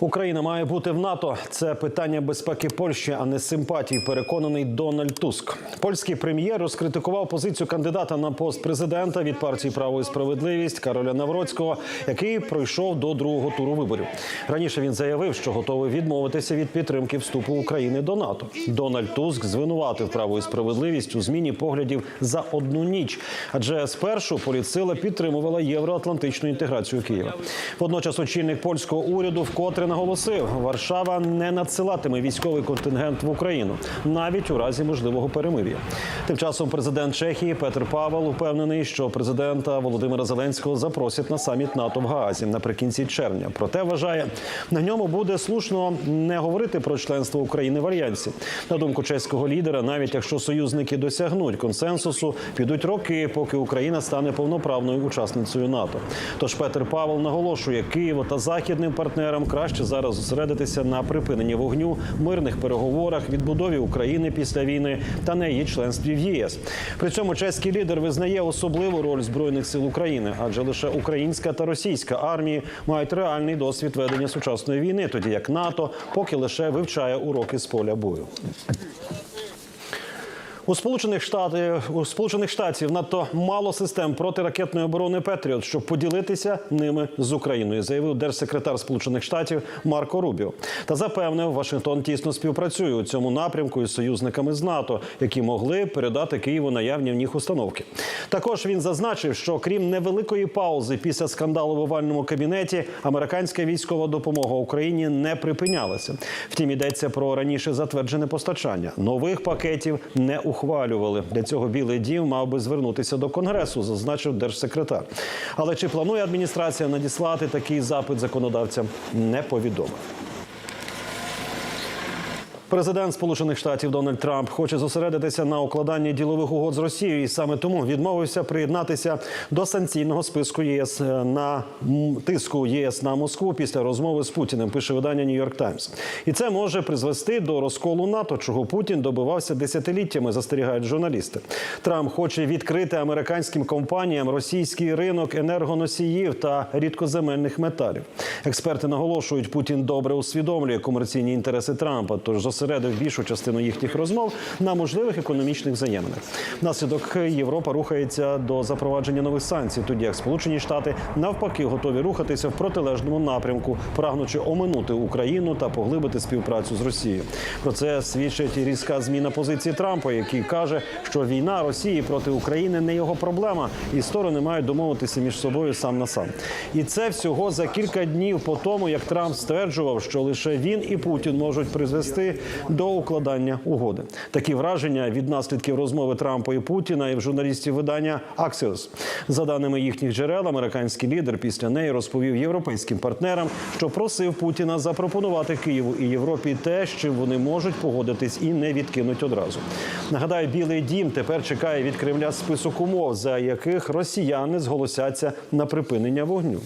Україна має бути в НАТО. Це питання безпеки Польщі, а не симпатій. Переконаний Дональд Туск. Польський прем'єр розкритикував позицію кандидата на пост президента від партії Право і справедливість Кароля Навроцького, який пройшов до другого туру виборів. Раніше він заявив, що готовий відмовитися від підтримки вступу України до НАТО. Дональд Туск звинуватив право і справедливість у зміні поглядів за одну ніч, адже спершу політсила підтримувала євроатлантичну інтеграцію Києва. Водночас очільник польського уряду вкотре наголосив, Варшава не надсилатиме військовий контингент в Україну навіть у разі можливого перемир'я. Тим часом президент Чехії Петр Павел упевнений, що президента Володимира Зеленського запросять на саміт НАТО в Гаазі наприкінці червня. Проте вважає, на ньому буде слушно не говорити про членство України в альянсі. На думку чеського лідера, навіть якщо союзники досягнуть консенсусу, підуть роки, поки Україна стане повноправною учасницею НАТО. Тож Петр Павел наголошує, Києву та західним партнерам краще зараз зосередитися на припиненні вогню, мирних переговорах, відбудові України після війни та на її членстві в ЄС. При цьому чеський лідер визнає особливу роль збройних сил України, адже лише українська та російська армії мають реальний досвід ведення сучасної війни, тоді як НАТО поки лише вивчає уроки з поля бою. У сполучених штатів у сполучених штатів надто мало систем протиракетної оборони Петріот, щоб поділитися ними з Україною, заявив держсекретар Сполучених Штатів Марко Рубіо. Та запевнив, Вашингтон тісно співпрацює у цьому напрямку із союзниками з НАТО, які могли передати Києву наявні в них установки. Також він зазначив, що крім невеликої паузи після скандалу в овальному кабінеті, американська військова допомога Україні не припинялася. Втім, йдеться про раніше затверджене постачання. Нових пакетів не ухвалювали. Для цього Білий Дім мав би звернутися до конгресу, зазначив держсекретар. Але чи планує адміністрація надіслати такий запит законодавцям, не повідомив. Президент Сполучених Штатів Дональд Трамп хоче зосередитися на укладанні ділових угод з Росією, і саме тому відмовився приєднатися до санкційного списку ЄС е, на тиску ЄС на Москву після розмови з Путіним. Пише видання Нью-Йорк Таймс. І це може призвести до розколу НАТО, чого Путін добивався десятиліттями. Застерігають журналісти. Трамп хоче відкрити американським компаніям російський ринок енергоносіїв та рідкоземельних металів. Експерти наголошують, Путін добре усвідомлює комерційні інтереси Трампа, тож зосередив більшу частину їхніх розмов на можливих економічних взаєминах. Внаслідок Європа рухається до запровадження нових санкцій, тоді як Сполучені Штати навпаки готові рухатися в протилежному напрямку, прагнучи оминути Україну та поглибити співпрацю з Росією. Про це свідчить різка зміна позиції Трампа, який каже, що війна Росії проти України не його проблема, і сторони мають домовитися між собою сам на сам. І це всього за кілька днів по тому, як Трамп стверджував, що лише він і Путін можуть призвести до укладання угоди. Такі враження від наслідків розмови Трампа і Путіна і в журналістів видання Axios. За даними їхніх джерел, американський лідер після неї розповів європейським партнерам, що просив Путіна запропонувати Києву і Європі те, з чим вони можуть погодитись і не відкинуть одразу. Нагадаю, Білий Дім тепер чекає від Кремля список умов, за яких росіяни зголосяться на припинення вогню.